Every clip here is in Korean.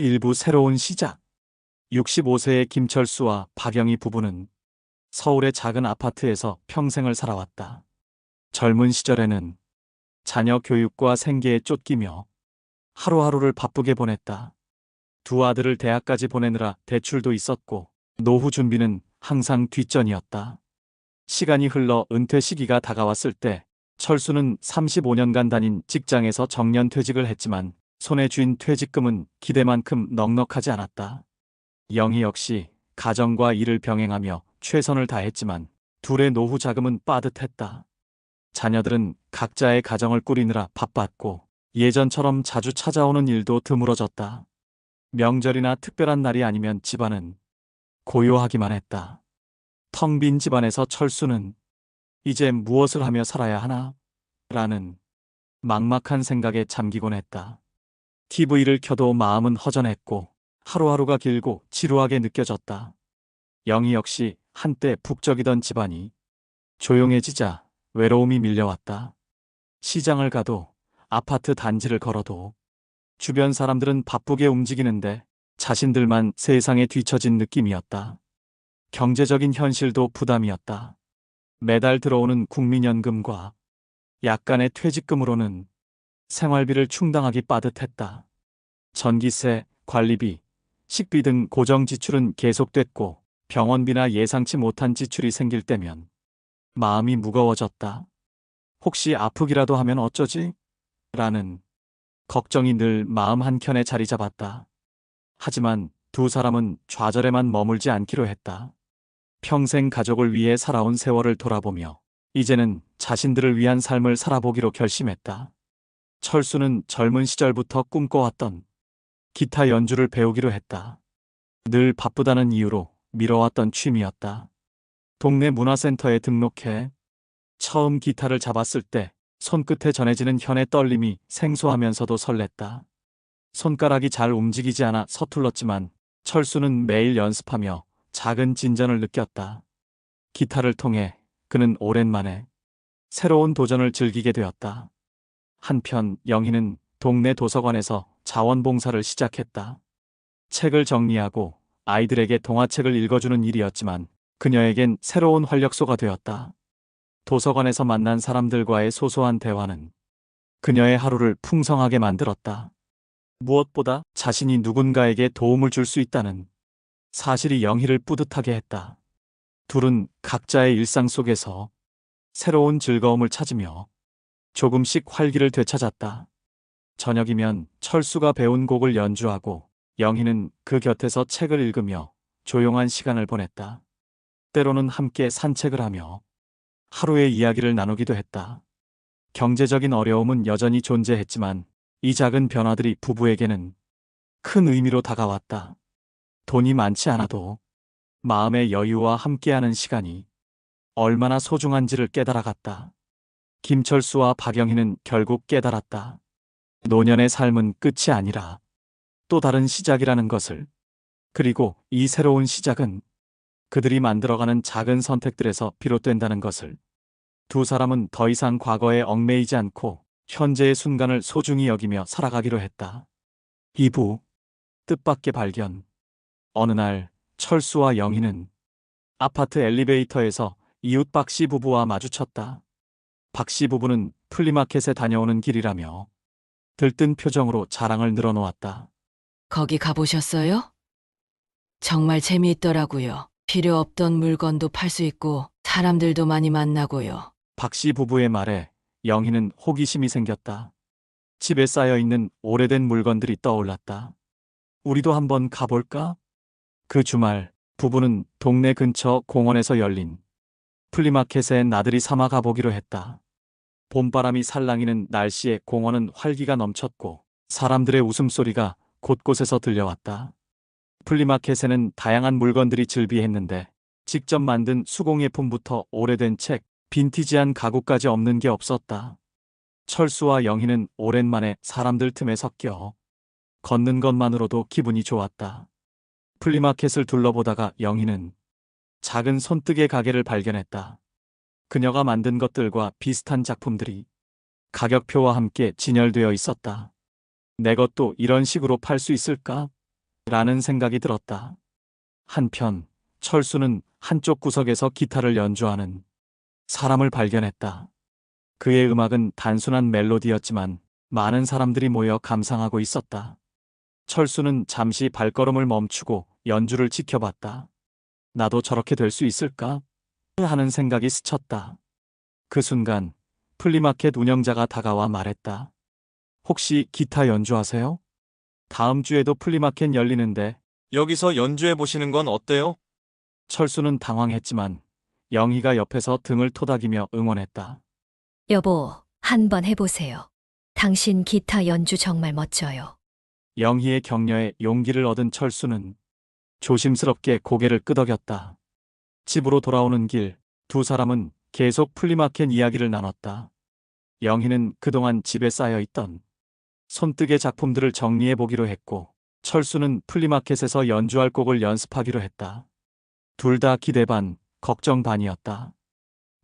일부 새로운 시작. 65세의 김철수와 박영희 부부는 서울의 작은 아파트에서 평생을 살아왔다. 젊은 시절에는 자녀 교육과 생계에 쫓기며 하루하루를 바쁘게 보냈다. 두 아들을 대학까지 보내느라 대출도 있었고 노후 준비는 항상 뒷전이었다. 시간이 흘러 은퇴 시기가 다가왔을 때 철수는 35년간 다닌 직장에서 정년 퇴직을 했지만 손에 쥔 퇴직금은 기대만큼 넉넉하지 않았다. 영희 역시 가정과 일을 병행하며 최선을 다했지만 둘의 노후 자금은 빠듯했다. 자녀들은 각자의 가정을 꾸리느라 바빴고 예전처럼 자주 찾아오는 일도 드물어졌다. 명절이나 특별한 날이 아니면 집안은 고요하기만 했다. 텅 빈 집안에서 철수는 이제 무엇을 하며 살아야 하나? 라는 막막한 생각에 잠기곤 했다. TV를 켜도 마음은 허전했고 하루하루가 길고 지루하게 느껴졌다. 영희 역시 한때 북적이던 집안이 조용해지자 외로움이 밀려왔다. 시장을 가도 아파트 단지를 걸어도 주변 사람들은 바쁘게 움직이는데 자신들만 세상에 뒤처진 느낌이었다. 경제적인 현실도 부담이었다. 매달 들어오는 국민연금과 약간의 퇴직금으로는 생활비를 충당하기 빠듯했다. 전기세, 관리비, 식비 등 고정 지출은 계속됐고 병원비나 예상치 못한 지출이 생길 때면 마음이 무거워졌다. 혹시 아프기라도 하면 어쩌지? 라는 걱정이 늘 마음 한켠에 자리 잡았다. 하지만 두 사람은 좌절에만 머물지 않기로 했다. 평생 가족을 위해 살아온 세월을 돌아보며 이제는 자신들을 위한 삶을 살아보기로 결심했다. 철수는 젊은 시절부터 꿈꿔왔던 기타 연주를 배우기로 했다. 늘 바쁘다는 이유로 미뤄왔던 취미였다. 동네 문화센터에 등록해 처음 기타를 잡았을 때 손끝에 전해지는 현의 떨림이 생소하면서도 설렜다. 손가락이 잘 움직이지 않아 서툴렀지만 철수는 매일 연습하며 작은 진전을 느꼈다. 기타를 통해 그는 오랜만에 새로운 도전을 즐기게 되었다. 한편 영희는 동네 도서관에서 자원봉사를 시작했다. 책을 정리하고 아이들에게 동화책을 읽어주는 일이었지만 그녀에겐 새로운 활력소가 되었다. 도서관에서 만난 사람들과의 소소한 대화는 그녀의 하루를 풍성하게 만들었다. 무엇보다 자신이 누군가에게 도움을 줄 수 있다는 사실이 영희를 뿌듯하게 했다. 둘은 각자의 일상 속에서 새로운 즐거움을 찾으며 조금씩 활기를 되찾았다. 저녁이면 철수가 배운 곡을 연주하고 영희는 그 곁에서 책을 읽으며 조용한 시간을 보냈다. 때로는 함께 산책을 하며 하루의 이야기를 나누기도 했다. 경제적인 어려움은 여전히 존재했지만 이 작은 변화들이 부부에게는 큰 의미로 다가왔다. 돈이 많지 않아도 마음의 여유와 함께하는 시간이 얼마나 소중한지를 깨달아갔다. 김철수와 박영희는 결국 깨달았다. 노년의 삶은 끝이 아니라 또 다른 시작이라는 것을. 그리고 이 새로운 시작은 그들이 만들어가는 작은 선택들에서 비롯된다는 것을. 두 사람은 더 이상 과거에 얽매이지 않고 현재의 순간을 소중히 여기며 살아가기로 했다. 2부 뜻밖의 발견 어느 날 철수와 영희는 아파트 엘리베이터에서 이웃 박씨 부부와 마주쳤다. 박씨 부부는 플리마켓에 다녀오는 길이라며 들뜬 표정으로 자랑을 늘어놓았다. 거기 가보셨어요? 정말 재미있더라고요. 필요 없던 물건도 팔 수 있고 사람들도 많이 만나고요. 박씨 부부의 말에 영희는 호기심이 생겼다. 집에 쌓여 있는 오래된 물건들이 떠올랐다. 우리도 한번 가볼까? 그 주말 부부는 동네 근처 공원에서 열린 플리마켓에 나들이 삼아 가보기로 했다. 봄바람이 살랑이는 날씨에 공원은 활기가 넘쳤고 사람들의 웃음소리가 곳곳에서 들려왔다. 플리마켓에는 다양한 물건들이 즐비했는데 직접 만든 수공예품부터 오래된 책, 빈티지한 가구까지 없는 게 없었다. 철수와 영희는 오랜만에 사람들 틈에 섞여 걷는 것만으로도 기분이 좋았다. 플리마켓을 둘러보다가 영희는 작은 손뜨개 가게를 발견했다. 그녀가 만든 것들과 비슷한 작품들이 가격표와 함께 진열되어 있었다. 내 것도 이런 식으로 팔 수 있을까? 라는 생각이 들었다. 한편 철수는 한쪽 구석에서 기타를 연주하는 사람을 발견했다. 그의 음악은 단순한 멜로디였지만 많은 사람들이 모여 감상하고 있었다. 철수는 잠시 발걸음을 멈추고 연주를 지켜봤다. 나도 저렇게 될 수 있을까? 하는 생각이 스쳤다. 그 순간 플리마켓 운영자가 다가와 말했다. 혹시 기타 연주하세요? 다음 주에도 플리마켓 열리는데 여기서 연주해 보시는 건 어때요? 철수는 당황했지만 영희가 옆에서 등을 토닥이며 응원했다. 여보, 한번 해보세요. 당신 기타 연주 정말 멋져요. 영희의 격려에 용기를 얻은 철수는 조심스럽게 고개를 끄덕였다. 집으로 돌아오는 길, 두 사람은 계속 플리마켓 이야기를 나눴다. 영희는 그동안 집에 쌓여 있던 손뜨개 작품들을 정리해 보기로 했고, 철수는 플리마켓에서 연주할 곡을 연습하기로 했다. 둘 다 기대 반, 걱정 반이었다.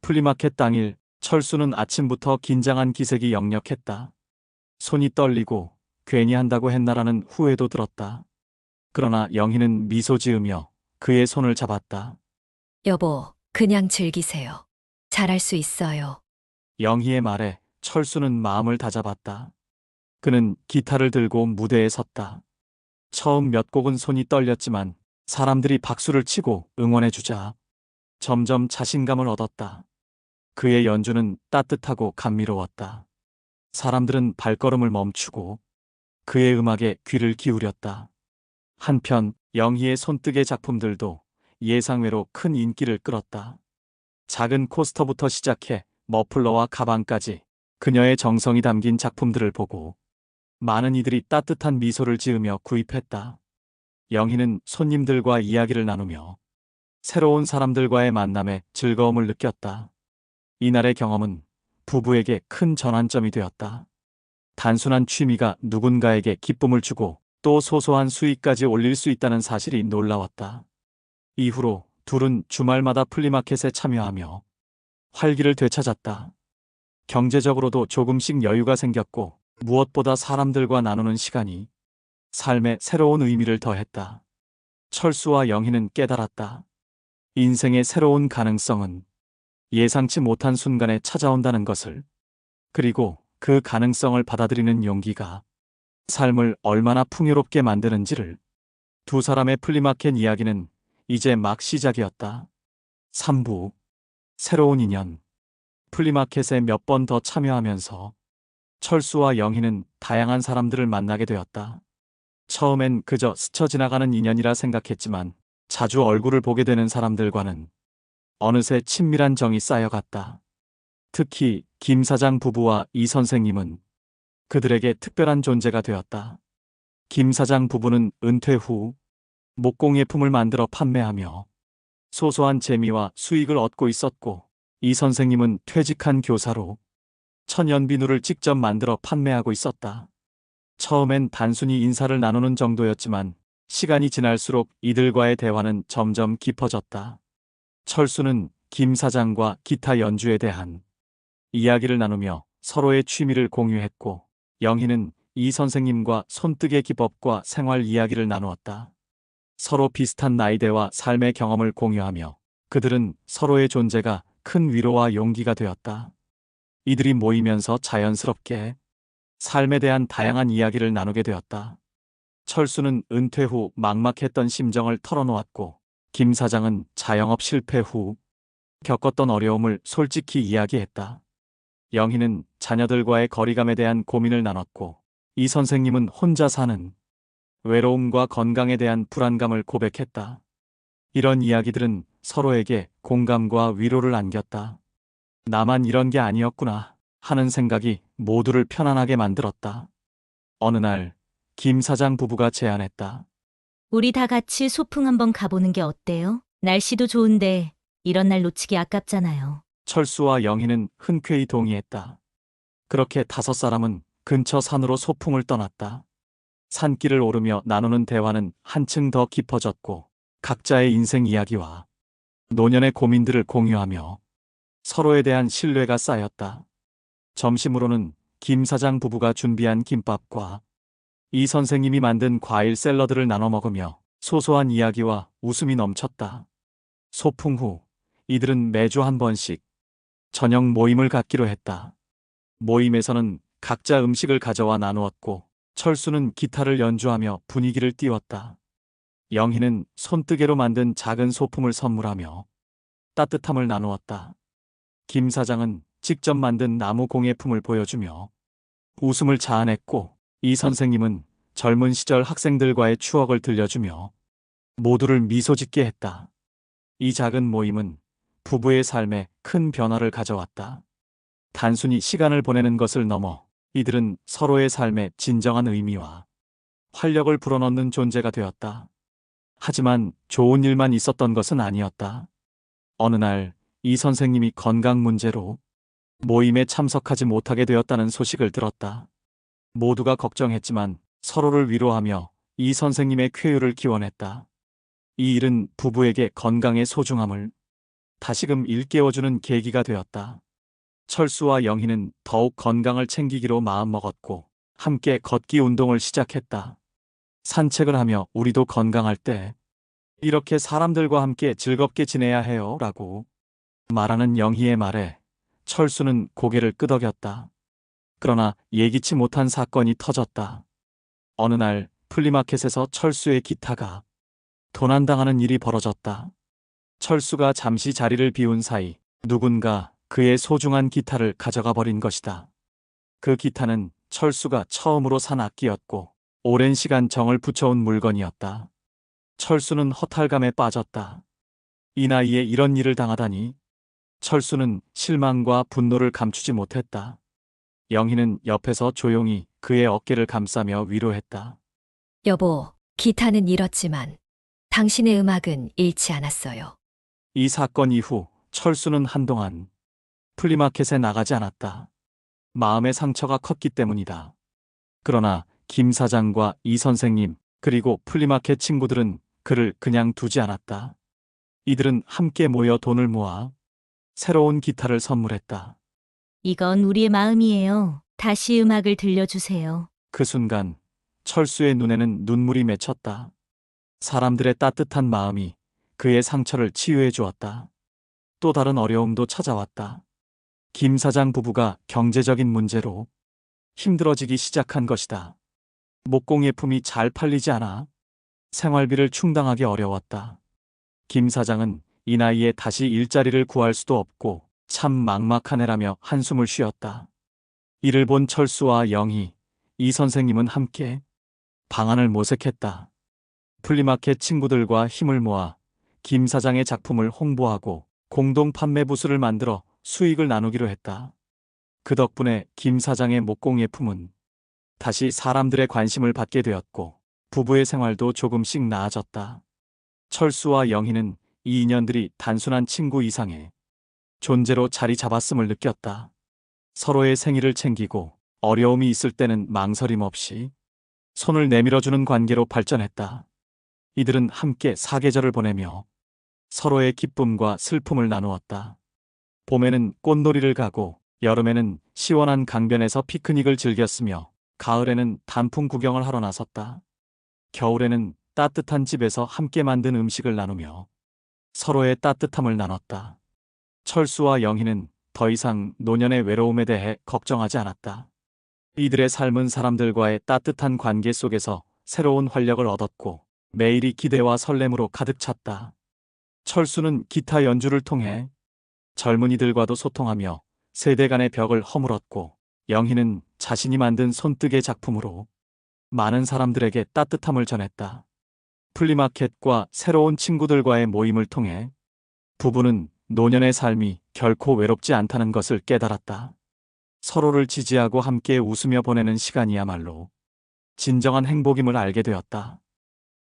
플리마켓 당일, 철수는 아침부터 긴장한 기색이 역력했다. 손이 떨리고 괜히 한다고 했나라는 후회도 들었다. 그러나 영희는 미소 지으며 그의 손을 잡았다. 여보, 그냥 즐기세요. 잘할 수 있어요. 영희의 말에 철수는 마음을 다잡았다. 그는 기타를 들고 무대에 섰다. 처음 몇 곡은 손이 떨렸지만 사람들이 박수를 치고 응원해주자 점점 자신감을 얻었다. 그의 연주는 따뜻하고 감미로웠다. 사람들은 발걸음을 멈추고 그의 음악에 귀를 기울였다. 한편 영희의 손뜨개 작품들도 예상외로 큰 인기를 끌었다. 작은 코스터부터 시작해 머플러와 가방까지 그녀의 정성이 담긴 작품들을 보고 많은 이들이 따뜻한 미소를 지으며 구입했다. 영희는 손님들과 이야기를 나누며 새로운 사람들과의 만남에 즐거움을 느꼈다. 이날의 경험은 부부에게 큰 전환점이 되었다. 단순한 취미가 누군가에게 기쁨을 주고 또 소소한 수익까지 올릴 수 있다는 사실이 놀라웠다. 이후로 둘은 주말마다 플리마켓에 참여하며 활기를 되찾았다. 경제적으로도 조금씩 여유가 생겼고 무엇보다 사람들과 나누는 시간이 삶에 새로운 의미를 더했다. 철수와 영희는 깨달았다. 인생의 새로운 가능성은 예상치 못한 순간에 찾아온다는 것을 그리고 그 가능성을 받아들이는 용기가 삶을 얼마나 풍요롭게 만드는지를 두 사람의 플리마켓 이야기는 이제 막 시작이었다. 3부 새로운 인연 플리마켓에 몇 번 더 참여하면서 철수와 영희는 다양한 사람들을 만나게 되었다. 처음엔 그저 스쳐 지나가는 인연이라 생각했지만 자주 얼굴을 보게 되는 사람들과는 어느새 친밀한 정이 쌓여갔다. 특히 김 사장 부부와 이 선생님은 그들에게 특별한 존재가 되었다. 김 사장 부부는 은퇴 후 목공예품을 만들어 판매하며 소소한 재미와 수익을 얻고 있었고 이 선생님은 퇴직한 교사로 천연 비누를 직접 만들어 판매하고 있었다. 처음엔 단순히 인사를 나누는 정도였지만 시간이 지날수록 이들과의 대화는 점점 깊어졌다. 철수는 김 사장과 기타 연주에 대한 이야기를 나누며 서로의 취미를 공유했고 영희는 이 선생님과 손뜨개 기법과 생활 이야기를 나누었다. 서로 비슷한 나이대와 삶의 경험을 공유하며 그들은 서로의 존재가 큰 위로와 용기가 되었다. 이들이 모이면서 자연스럽게 삶에 대한 다양한 이야기를 나누게 되었다. 철수는 은퇴 후 막막했던 심정을 털어놓았고 김 사장은 자영업 실패 후 겪었던 어려움을 솔직히 이야기했다. 영희는 자녀들과의 거리감에 대한 고민을 나눴고 이 선생님은 혼자 사는 외로움과 건강에 대한 불안감을 고백했다. 이런 이야기들은 서로에게 공감과 위로를 안겼다. 나만 이런 게 아니었구나 하는 생각이 모두를 편안하게 만들었다. 어느 날, 김 사장 부부가 제안했다. 우리 다 같이 소풍 한번 가보는 게 어때요? 날씨도 좋은데 이런 날 놓치기 아깝잖아요. 철수와 영희는 흔쾌히 동의했다. 그렇게 다섯 사람은 근처 산으로 소풍을 떠났다. 산길을 오르며 나누는 대화는 한층 더 깊어졌고 각자의 인생 이야기와 노년의 고민들을 공유하며 서로에 대한 신뢰가 쌓였다. 점심으로는 김 사장 부부가 준비한 김밥과 이 선생님이 만든 과일 샐러드를 나눠 먹으며 소소한 이야기와 웃음이 넘쳤다. 소풍 후 이들은 매주 한 번씩 저녁 모임을 갖기로 했다. 모임에서는 각자 음식을 가져와 나누었고 철수는 기타를 연주하며 분위기를 띄웠다. 영희는 손뜨개로 만든 작은 소품을 선물하며 따뜻함을 나누었다. 김 사장은 직접 만든 나무 공예품을 보여주며 웃음을 자아냈고 이 선생님은 젊은 시절 학생들과의 추억을 들려주며 모두를 미소 짓게 했다. 이 작은 모임은 부부의 삶에 큰 변화를 가져왔다. 단순히 시간을 보내는 것을 넘어 이들은 서로의 삶에 진정한 의미와 활력을 불어넣는 존재가 되었다. 하지만 좋은 일만 있었던 것은 아니었다. 어느 날 이 선생님이 건강 문제로 모임에 참석하지 못하게 되었다는 소식을 들었다. 모두가 걱정했지만 서로를 위로하며 이 선생님의 쾌유를 기원했다. 이 일은 부부에게 건강의 소중함을 다시금 일깨워주는 계기가 되었다. 철수와 영희는 더욱 건강을 챙기기로 마음먹었고 함께 걷기 운동을 시작했다. 산책을 하며 우리도 건강할 때 이렇게 사람들과 함께 즐겁게 지내야 해요 라고 말하는 영희의 말에 철수는 고개를 끄덕였다. 그러나 예기치 못한 사건이 터졌다. 어느 날 플리마켓에서 철수의 기타가 도난당하는 일이 벌어졌다. 철수가 잠시 자리를 비운 사이 누군가 그의 소중한 기타를 가져가 버린 것이다. 그 기타는 철수가 처음으로 산 악기였고 오랜 시간 정을 붙여온 물건이었다. 철수는 허탈감에 빠졌다. 이 나이에 이런 일을 당하다니. 철수는 실망과 분노를 감추지 못했다. 영희는 옆에서 조용히 그의 어깨를 감싸며 위로했다. 여보, 기타는 잃었지만 당신의 음악은 잃지 않았어요. 이 사건 이후 철수는 한동안 플리마켓에 나가지 않았다. 마음의 상처가 컸기 때문이다. 그러나 김 사장과 이 선생님 그리고 플리마켓 친구들은 그를 그냥 두지 않았다. 이들은 함께 모여 돈을 모아 새로운 기타를 선물했다. 이건 우리의 마음이에요. 다시 음악을 들려주세요. 그 순간 철수의 눈에는 눈물이 맺혔다. 사람들의 따뜻한 마음이 그의 상처를 치유해 주었다. 또 다른 어려움도 찾아왔다. 김 사장 부부가 경제적인 문제로 힘들어지기 시작한 것이다. 목공예품이 잘 팔리지 않아 생활비를 충당하기 어려웠다. 김 사장은 이 나이에 다시 일자리를 구할 수도 없고 참 막막한 애라며 한숨을 쉬었다. 이를 본 철수와 영희, 이 선생님은 함께 방안을 모색했다. 플리마켓 친구들과 힘을 모아 김 사장의 작품을 홍보하고 공동 판매 부스를 만들어 수익을 나누기로 했다. 그 덕분에 김 사장의 목공 예품은 다시 사람들의 관심을 받게 되었고 부부의 생활도 조금씩 나아졌다. 철수와 영희는 이 인연들이 단순한 친구 이상의 존재로 자리 잡았음을 느꼈다. 서로의 생일을 챙기고 어려움이 있을 때는 망설임 없이 손을 내밀어주는 관계로 발전했다. 이들은 함께 사계절을 보내며 서로의 기쁨과 슬픔을 나누었다. 봄에는 꽃놀이를 가고 여름에는 시원한 강변에서 피크닉을 즐겼으며 가을에는 단풍 구경을 하러 나섰다. 겨울에는 따뜻한 집에서 함께 만든 음식을 나누며 서로의 따뜻함을 나눴다. 철수와 영희는 더 이상 노년의 외로움에 대해 걱정하지 않았다. 이들의 삶은 사람들과의 따뜻한 관계 속에서 새로운 활력을 얻었고 매일이 기대와 설렘으로 가득 찼다. 철수는 기타 연주를 통해 젊은이들과도 소통하며 세대 간의 벽을 허물었고 영희는 자신이 만든 손뜨개 작품으로 많은 사람들에게 따뜻함을 전했다. 플리마켓과 새로운 친구들과의 모임을 통해 부부는 노년의 삶이 결코 외롭지 않다는 것을 깨달았다. 서로를 지지하고 함께 웃으며 보내는 시간이야말로 진정한 행복임을 알게 되었다.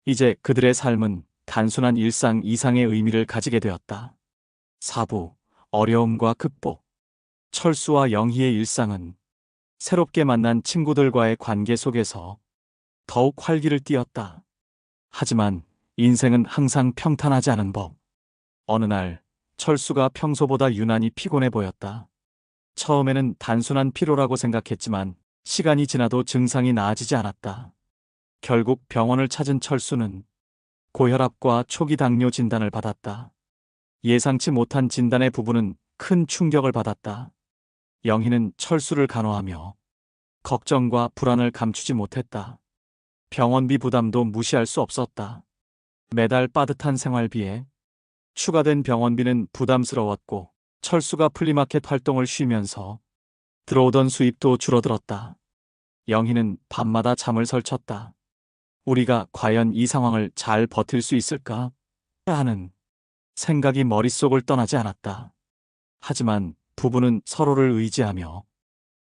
이제 그들의 삶은 단순한 일상 이상의 의미를 가지게 되었다. 사부, 어려움과 극복. 철수와 영희의 일상은 새롭게 만난 친구들과의 관계 속에서 더욱 활기를 띠었다. 하지만 인생은 항상 평탄하지 않은 법. 어느 날 철수가 평소보다 유난히 피곤해 보였다. 처음에는 단순한 피로라고 생각했지만 시간이 지나도 증상이 나아지지 않았다. 결국 병원을 찾은 철수는 고혈압과 초기 당뇨 진단을 받았다. 예상치 못한 진단의 부부는 큰 충격을 받았다. 영희는 철수를 간호하며 걱정과 불안을 감추지 못했다. 병원비 부담도 무시할 수 없었다. 매달 빠듯한 생활비에 추가된 병원비는 부담스러웠고 철수가 플리마켓 활동을 쉬면서 들어오던 수입도 줄어들었다. 영희는 밤마다 잠을 설쳤다. 우리가 과연 이 상황을 잘 버틸 수 있을까? 하는 생각이 머릿속을 떠나지 않았다. 하지만 부부는 서로를 의지하며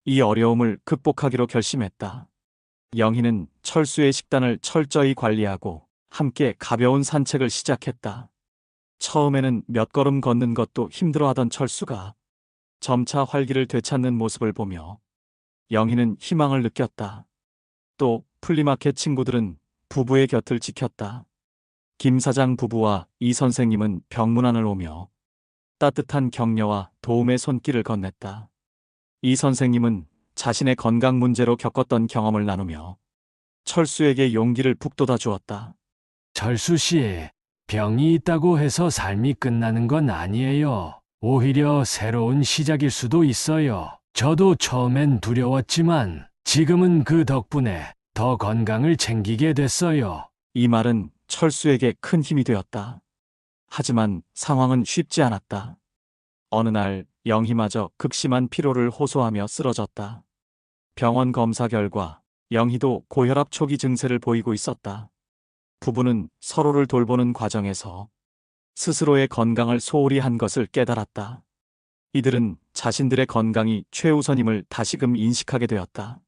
이 어려움을 극복하기로 결심했다. 영희는 철수의 식단을 철저히 관리하고 함께 가벼운 산책을 시작했다. 처음에는 몇 걸음 걷는 것도 힘들어하던 철수가 점차 활기를 되찾는 모습을 보며 영희는 희망을 느꼈다. 또 플리마켓 친구들은 부부의 곁을 지켰다. 김 사장 부부와 이 선생님은 병문안을 오며 따뜻한 격려와 도움의 손길을 건넸다. 이 선생님은 자신의 건강 문제로 겪었던 경험을 나누며 철수에게 용기를 북돋아 주었다. 철수 씨, 병이 있다고 해서 삶이 끝나는 건 아니에요. 오히려 새로운 시작일 수도 있어요. 저도 처음엔 두려웠지만 지금은 그 덕분에 더 건강을 챙기게 됐어요. 이 말은 철수에게 큰 힘이 되었다. 하지만 상황은 쉽지 않았다. 어느 날 영희마저 극심한 피로를 호소하며 쓰러졌다. 병원 검사 결과 영희도 고혈압 초기 증세를 보이고 있었다. 부부는 서로를 돌보는 과정에서 스스로의 건강을 소홀히 한 것을 깨달았다. 이들은 자신들의 건강이 최우선임을 다시금 인식하게 되었다.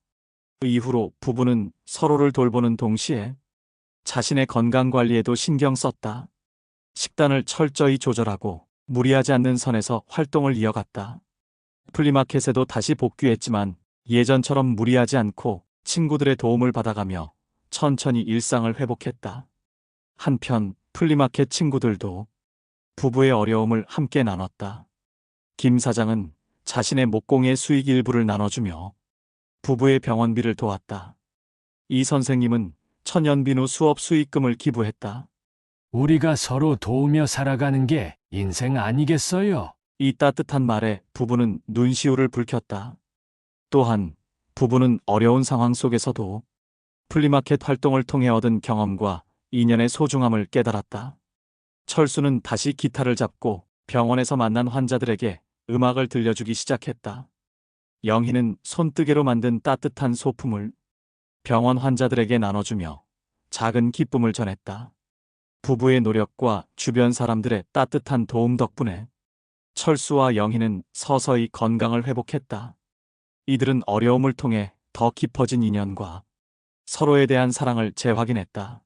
그 이후로 부부는 서로를 돌보는 동시에 자신의 건강 관리에도 신경 썼다. 식단을 철저히 조절하고 무리하지 않는 선에서 활동을 이어갔다. 플리마켓에도 다시 복귀했지만 예전처럼 무리하지 않고 친구들의 도움을 받아가며 천천히 일상을 회복했다. 한편 플리마켓 친구들도 부부의 어려움을 함께 나눴다. 김 사장은 자신의 목공의 수익 일부를 나눠주며 부부의 병원비를 도왔다. 이 선생님은 천연비누 수업 수익금을 기부했다. 우리가 서로 도우며 살아가는 게 인생 아니겠어요? 이 따뜻한 말에 부부는 눈시울을 붉혔다. 또한 부부는 어려운 상황 속에서도 플리마켓 활동을 통해 얻은 경험과 인연의 소중함을 깨달았다. 철수는 다시 기타를 잡고 병원에서 만난 환자들에게 음악을 들려주기 시작했다. 영희는 손뜨개로 만든 따뜻한 소품을 병원 환자들에게 나눠주며 작은 기쁨을 전했다. 부부의 노력과 주변 사람들의 따뜻한 도움 덕분에 철수와 영희는 서서히 건강을 회복했다. 이들은 어려움을 통해 더 깊어진 인연과 서로에 대한 사랑을 재확인했다.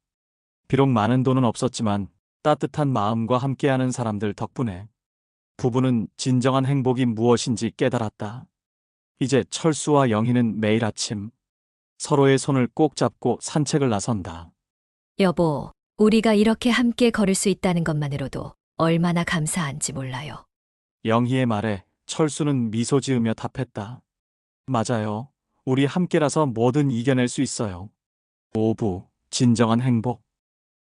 비록 많은 돈은 없었지만 따뜻한 마음과 함께하는 사람들 덕분에 부부는 진정한 행복이 무엇인지 깨달았다. 이제 철수와 영희는 매일 아침 서로의 손을 꼭 잡고 산책을 나선다. 여보, 우리가 이렇게 함께 걸을 수 있다는 것만으로도 얼마나 감사한지 몰라요. 영희의 말에 철수는 미소 지으며 답했다. 맞아요. 우리 함께라서 뭐든 이겨낼 수 있어요. 오부, 진정한 행복.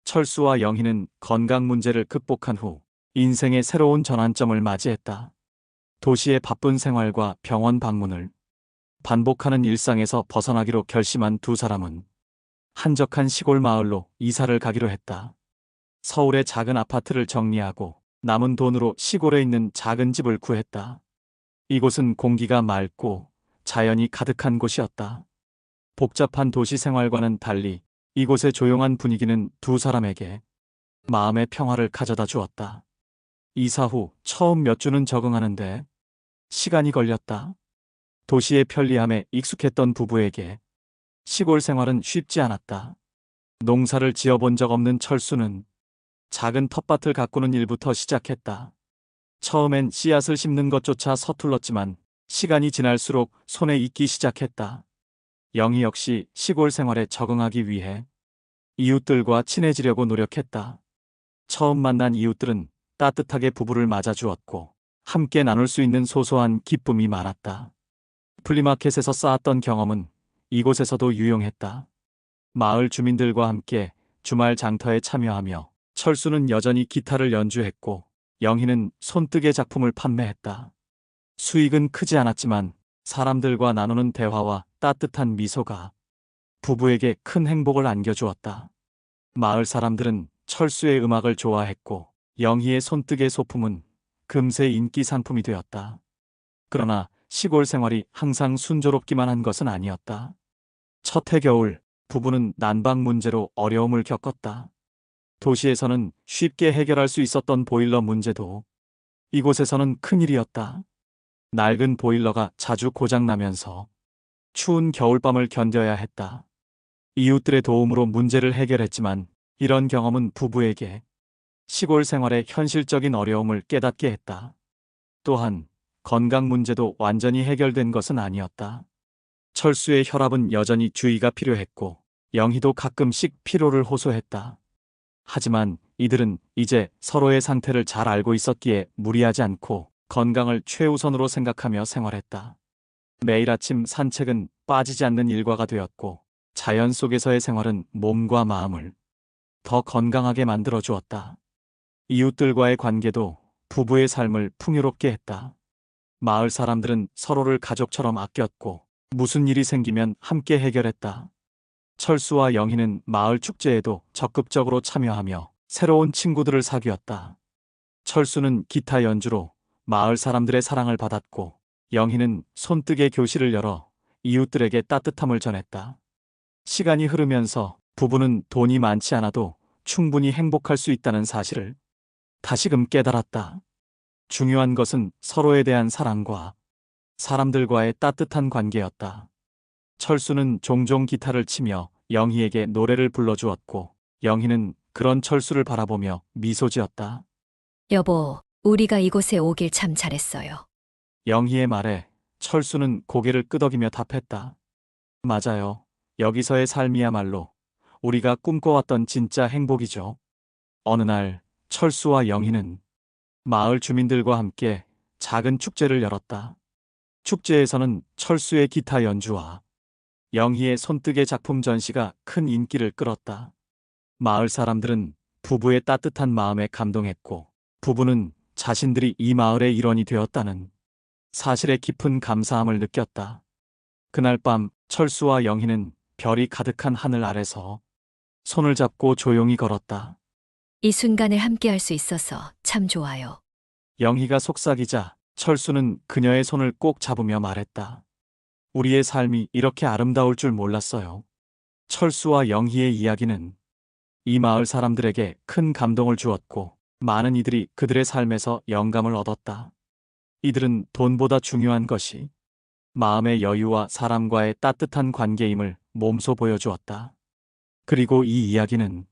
철수와 영희는 건강 문제를 극복한 후 인생의 새로운 전환점을 맞이했다. 도시의 바쁜 생활과 병원 방문을 반복하는 일상에서 벗어나기로 결심한 두 사람은 한적한 시골 마을로 이사를 가기로 했다. 서울의 작은 아파트를 정리하고 남은 돈으로 시골에 있는 작은 집을 구했다. 이곳은 공기가 맑고 자연이 가득한 곳이었다. 복잡한 도시 생활과는 달리 이곳의 조용한 분위기는 두 사람에게 마음의 평화를 가져다 주었다. 이사 후 처음 몇 주는 적응하는데 시간이 걸렸다. 도시의 편리함에 익숙했던 부부에게 시골 생활은 쉽지 않았다. 농사를 지어본 적 없는 철수는 작은 텃밭을 가꾸는 일부터 시작했다. 처음엔 씨앗을 심는 것조차 서툴렀지만 시간이 지날수록 손에 익기 시작했다. 영희 역시 시골 생활에 적응하기 위해 이웃들과 친해지려고 노력했다. 처음 만난 이웃들은 따뜻하게 부부를 맞아주었고 함께 나눌 수 있는 소소한 기쁨이 많았다. 플리마켓에서 쌓았던 경험은 이곳에서도 유용했다. 마을 주민들과 함께 주말 장터에 참여하며 철수는 여전히 기타를 연주했고 영희는 손뜨개 작품을 판매했다. 수익은 크지 않았지만 사람들과 나누는 대화와 따뜻한 미소가 부부에게 큰 행복을 안겨주었다. 마을 사람들은 철수의 음악을 좋아했고 영희의 손뜨개 소품은 금세 인기 상품이 되었다. 그러나 시골 생활이 항상 순조롭기만 한 것은 아니었다. 첫해 겨울 부부는 난방 문제로 어려움을 겪었다. 도시에서는 쉽게 해결할 수 있었던 보일러 문제도 이곳에서는 큰일이었다. 낡은 보일러가 자주 고장나면서 추운 겨울밤을 견뎌야 했다. 이웃들의 도움으로 문제를 해결했지만 이런 경험은 부부에게 시골 생활의 현실적인 어려움을 깨닫게 했다. 또한 건강 문제도 완전히 해결된 것은 아니었다. 철수의 혈압은 여전히 주의가 필요했고 영희도 가끔씩 피로를 호소했다. 하지만 이들은 이제 서로의 상태를 잘 알고 있었기에 무리하지 않고 건강을 최우선으로 생각하며 생활했다. 매일 아침 산책은 빠지지 않는 일과가 되었고 자연 속에서의 생활은 몸과 마음을 더 건강하게 만들어 주었다. 이웃들과의 관계도 부부의 삶을 풍요롭게 했다. 마을 사람들은 서로를 가족처럼 아꼈고 무슨 일이 생기면 함께 해결했다. 철수와 영희는 마을 축제에도 적극적으로 참여하며 새로운 친구들을 사귀었다. 철수는 기타 연주로 마을 사람들의 사랑을 받았고 영희는 손뜨개 교실을 열어 이웃들에게 따뜻함을 전했다. 시간이 흐르면서 부부는 돈이 많지 않아도 충분히 행복할 수 있다는 사실을 다시금 깨달았다. 중요한 것은 서로에 대한 사랑과 사람들과의 따뜻한 관계였다. 철수는 종종 기타를 치며 영희에게 노래를 불러주었고 영희는 그런 철수를 바라보며 미소 지었다. 여보, 우리가 이곳에 오길 참 잘했어요. 영희의 말에 철수는 고개를 끄덕이며 답했다. 맞아요. 여기서의 삶이야말로 우리가 꿈꿔왔던 진짜 행복이죠. 어느 날 철수와 영희는 마을 주민들과 함께 작은 축제를 열었다. 축제에서는 철수의 기타 연주와 영희의 손뜨개 작품 전시가 큰 인기를 끌었다. 마을 사람들은 부부의 따뜻한 마음에 감동했고 부부는 자신들이 이 마을의 일원이 되었다는 사실에 깊은 감사함을 느꼈다. 그날 밤 철수와 영희는 별이 가득한 하늘 아래서 손을 잡고 조용히 걸었다. 이 순간을 함께할 수 있어서 참 좋아요. 영희가 속삭이자 철수는 그녀의 손을 꼭 잡으며 말했다. 우리의 삶이 이렇게 아름다울 줄 몰랐어요. 철수와 영희의 이야기는 이 마을 사람들에게 큰 감동을 주었고 많은 이들이 그들의 삶에서 영감을 얻었다. 이들은 돈보다 중요한 것이 마음의 여유와 사람과의 따뜻한 관계임을 몸소 보여주었다. 그리고 이 이야기는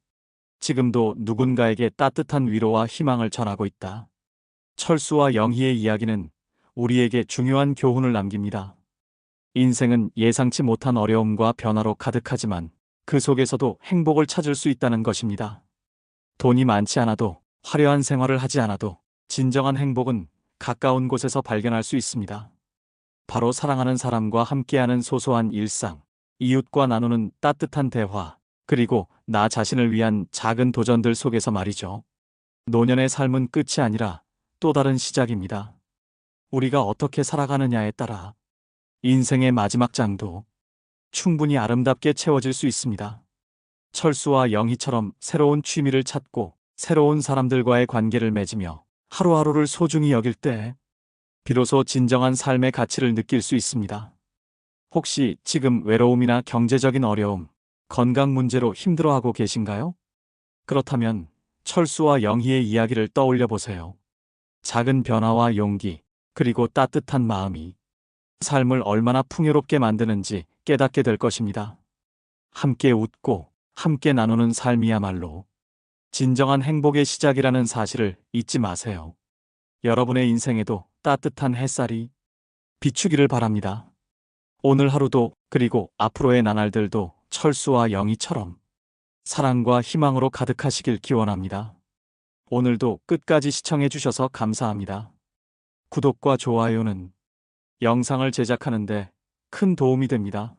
지금도 누군가에게 따뜻한 위로와 희망을 전하고 있다. 철수와 영희의 이야기는 우리에게 중요한 교훈을 남깁니다. 인생은 예상치 못한 어려움과 변화로 가득하지만 그 속에서도 행복을 찾을 수 있다는 것입니다. 돈이 많지 않아도 화려한 생활을 하지 않아도 진정한 행복은 가까운 곳에서 발견할 수 있습니다. 바로 사랑하는 사람과 함께하는 소소한 일상, 이웃과 나누는 따뜻한 대화, 그리고 나 자신을 위한 작은 도전들 속에서 말이죠. 노년의 삶은 끝이 아니라 또 다른 시작입니다. 우리가 어떻게 살아가느냐에 따라 인생의 마지막 장도 충분히 아름답게 채워질 수 있습니다. 철수와 영희처럼 새로운 취미를 찾고 새로운 사람들과의 관계를 맺으며 하루하루를 소중히 여길 때 비로소 진정한 삶의 가치를 느낄 수 있습니다. 혹시 지금 외로움이나 경제적인 어려움, 건강 문제로 힘들어하고 계신가요? 그렇다면 철수와 영희의 이야기를 떠올려 보세요. 작은 변화와 용기, 그리고 따뜻한 마음이 삶을 얼마나 풍요롭게 만드는지 깨닫게 될 것입니다. 함께 웃고 함께 나누는 삶이야말로 진정한 행복의 시작이라는 사실을 잊지 마세요. 여러분의 인생에도 따뜻한 햇살이 비추기를 바랍니다. 오늘 하루도 그리고 앞으로의 나날들도 철수와 영희처럼 사랑과 희망으로 가득하시길 기원합니다. 오늘도 끝까지 시청해 주셔서 감사합니다. 구독과 좋아요는 영상을 제작하는데 큰 도움이 됩니다.